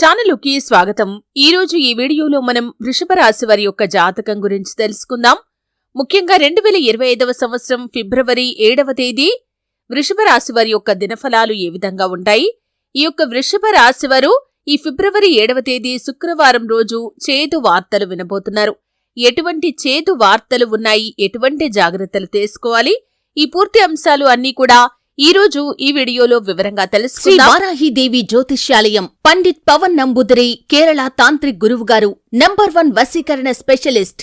ఛానలుకి స్వాగతం. ఈ రోజు ఈ వీడియోలో మనం వృషభ రాశి వారి యొక్క జాతకం గురించి తెలుసుకుందాం. ముఖ్యంగా రెండు వేల ఇరవై ఐదవ సంవత్సరం ఫిబ్రవరి ఏడవ తేదీ వృషభ రాశి వారి యొక్క దినఫలాలు ఏ విధంగా ఉంటాయి? ఈ యొక్క వృషభ రాశి వారు ఈ ఫిబ్రవరి ఏడవ తేదీ శుక్రవారం రోజు చేదు వార్తలు వినబోతున్నారు. ఎటువంటి చేదు వార్తలు ఉన్నాయి? ఎటువంటి జాగ్రత్తలు తీసుకోవాలి? ఈ పూర్తి అంశాలు అన్నీ కూడా ఈ రోజు ఈ వీడియోలో వివరంగా శ్రీ తెలుసుకుందాం. వారాహిదేవి జ్యోతిష్యాలయం పండిత్ పవన్ నంబుదరి కేరళ తాంత్రిక్ గురువు గారు నంబర్ వన్ వశీకరణ స్పెషలిస్ట్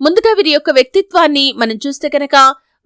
ముందుగా వీరి యొక్క వ్యక్తిత్వాన్ని మనం చూస్తే కనుక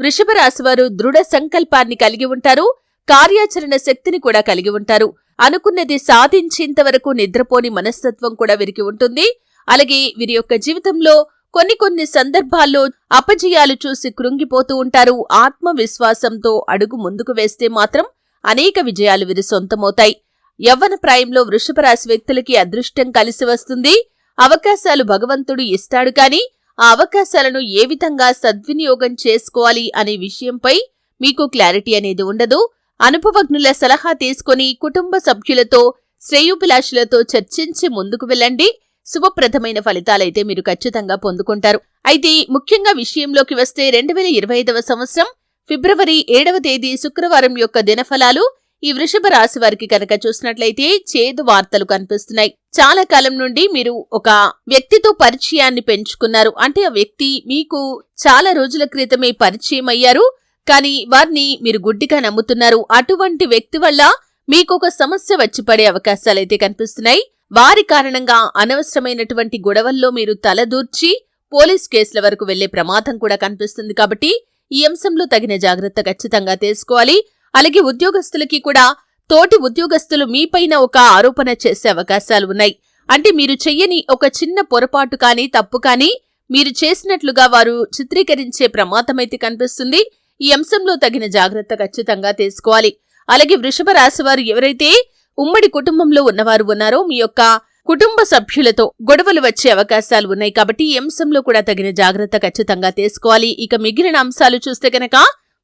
వృషభరాశి వారు దృఢ సంకల్పాన్ని కలిగి ఉంటారు కార్యాచరణ శక్తిని కూడా కలిగి ఉంటారు. అనుకున్నది సాధించేంత వరకు నిద్రపోని మనస్తత్వం కూడా వీరికి ఉంటుంది. అలాగే వీరి యొక్క జీవితంలో కొన్ని కొన్ని సందర్భాల్లో అపజయాలు చూసి కృంగిపోతూ ఉంటారు. ఆత్మవిశ్వాసంతో అడుగు ముందుకు వేస్తే మాత్రం అనేక విజయాలు వీరి సొంతమవుతాయి. యవ్వన ప్రాయంలో వృషభ రాశి వ్యక్తులకి అదృష్టం కలిసి వస్తుంది. అవకాశాలు భగవంతుడు ఇస్తాడు కానీ ఆ అవకాశాలను ఏ విధంగా సద్వినియోగం చేసుకోవాలి అనే విషయంపై మీకు క్లారిటీ అనేది ఉండదు. అనుభవజ్ఞుల సలహా తీసుకొని కుటుంబ సభ్యులతో శ్రేయోభిలాషులతో చర్చించి ముందుకు వెళ్ళండి. శుభప్రదమైన ఫలితాలైతే మీరు ఖచ్చితంగా పొందుకుంటారు. అయితే ముఖ్యంగా విషయంలోకి వస్తే రెండు వేల ఇరవై ఐదవ సంవత్సరం ఫిబ్రవరి ఏడవ తేదీ శుక్రవారం యొక్క దినఫలాలు ఈ వృషభ రాశి వారికి కనుక చూసినట్లయితే చేదు వార్తలు కనిపిస్తున్నాయి. చాలా కాలం నుండి మీరు ఒక వ్యక్తితో పరిచయాన్ని పెంచుకున్నారు. అంటే ఆ వ్యక్తి మీకు చాలా రోజుల క్రితమే పరిచయం అయ్యారు. కానీ వారిని మీరు గుడ్డిగా నమ్ముతున్నారు. అటువంటి వ్యక్తి వల్ల మీకు ఒక సమస్య వచ్చి పడే అవకాశాలైతే కనిపిస్తున్నాయి. వారి కారణంగా అనవసరమైనటువంటి గొడవల్లో మీరు తలదూర్చి పోలీస్ కేసుల వరకు వెళ్ళే ప్రమాదం కూడా కనిపిస్తుంది కాబట్టి ఈ అంశంలో తగిన జాగ్రత్త ఖచ్చితంగా తీసుకోవాలి. అలాగే ఉద్యోగస్తులకి కూడా తోటి ఉద్యోగస్తులు మీపైన ఒక ఆరోపణ చేసే అవకాశాలు ఉన్నాయి. అంటే మీరు చెయ్యని ఒక చిన్న పొరపాటు కానీ తప్పు కానీ మీరు చేసినట్లుగా వారు చిత్రీకరించే ప్రమాదమైతే కనిపిస్తుంది. ఈ అంశంలో తగిన జాగ్రత్త ఖచ్చితంగా తీసుకోవాలి. అలాగే వృషభ రాశి వారు ఎవరైతే ఉమ్మడి కుటుంబంలో ఉన్నవారు ఉన్నారో మీ యొక్క కుటుంబ సభ్యులతో గొడవలు వచ్చే అవకాశాలు ఉన్నాయి కాబట్టి ఈ అంశంలో కూడా తగిన జాగ్రత్త ఖచ్చితంగా తీసుకోవాలి. ఇక మిగిలిన అంశాలు చూస్తే కనుక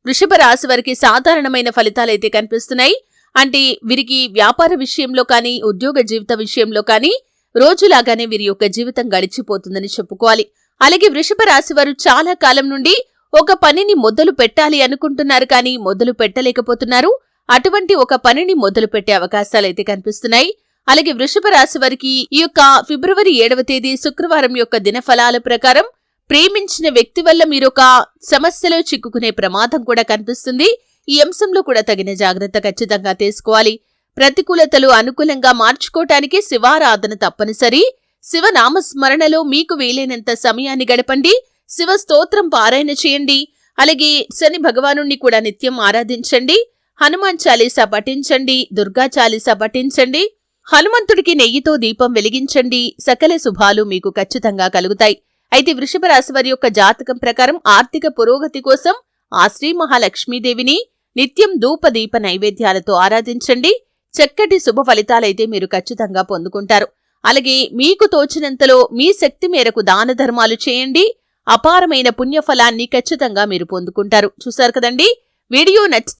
వృషభ రాశి వారికి సాధారణమైన ఫలితాలైతే కనిపిస్తున్నాయి. అంటే వీరికి వ్యాపార విషయంలో కానీ ఉద్యోగ జీవిత విషయంలో కానీ రోజులాగానే వీరి యొక్క జీవితం గడిచిపోతుందని చెప్పుకోవాలి. అలాగే వృషభ రాశి వారు చాలా కాలం నుండి ఒక పనిని మొదలు పెట్టాలి అనుకుంటున్నారు కానీ మొదలు పెట్టలేకపోతున్నారు. అటువంటి ఒక పనిని మొదలు పెట్టే అవకాశాలైతే కనిపిస్తున్నాయి. అలాగే వృషభ రాశి వారికి ఈ యొక్క ఫిబ్రవరి ఏడవ తేదీ శుక్రవారం యొక్క దినఫలాల ప్రకారం ప్రేమించిన వ్యక్తి వల్ల మీరొక సమస్యలో చిక్కుకునే ప్రమాదం కూడా కనిపిస్తుంది. ఈ అంశంలో కూడా తగిన జాగ్రత్త ఖచ్చితంగా తీసుకోవాలి. ప్రతికూలతలు అనుకూలంగా మార్చుకోవటానికి శివారాధన తప్పనిసరి. శివనామస్మరణలో మీకు వీలైనంత సమయాన్ని గడపండి. శివ స్తోత్రం పారాయణ చేయండి. అలాగే శని భగవానుణ్ణి కూడా నిత్యం ఆరాధించండి. హనుమాన్ చాలీసా పఠించండి. దుర్గా చాలీసా పఠించండి. హనుమంతుడికి నెయ్యితో దీపం వెలిగించండి. సకల శుభాలు మీకు ఖచ్చితంగా కలుగుతాయి. అయితే వృషభ రాశి వారి యొక్క జాతకం ప్రకారం ఆర్థిక పురోగతి కోసం ఆ శ్రీ మహాలక్ష్మీదేవిని నిత్యం ధూప దీప నైవేద్యాలతో ఆరాధించండి. చక్కటి శుభ ఫలితాలైతే మీరు ఖచ్చితంగా పొందుకుంటారు. అలాగే మీకు తోచినంతలో మీ శక్తి మేరకు దాన ధర్మాలు చేయండి. అపారమైన పుణ్యఫలాన్ని ఖచ్చితంగా మీరు పొందుకుంటారు. చూశారు కదండి? వీడియో నచ్చి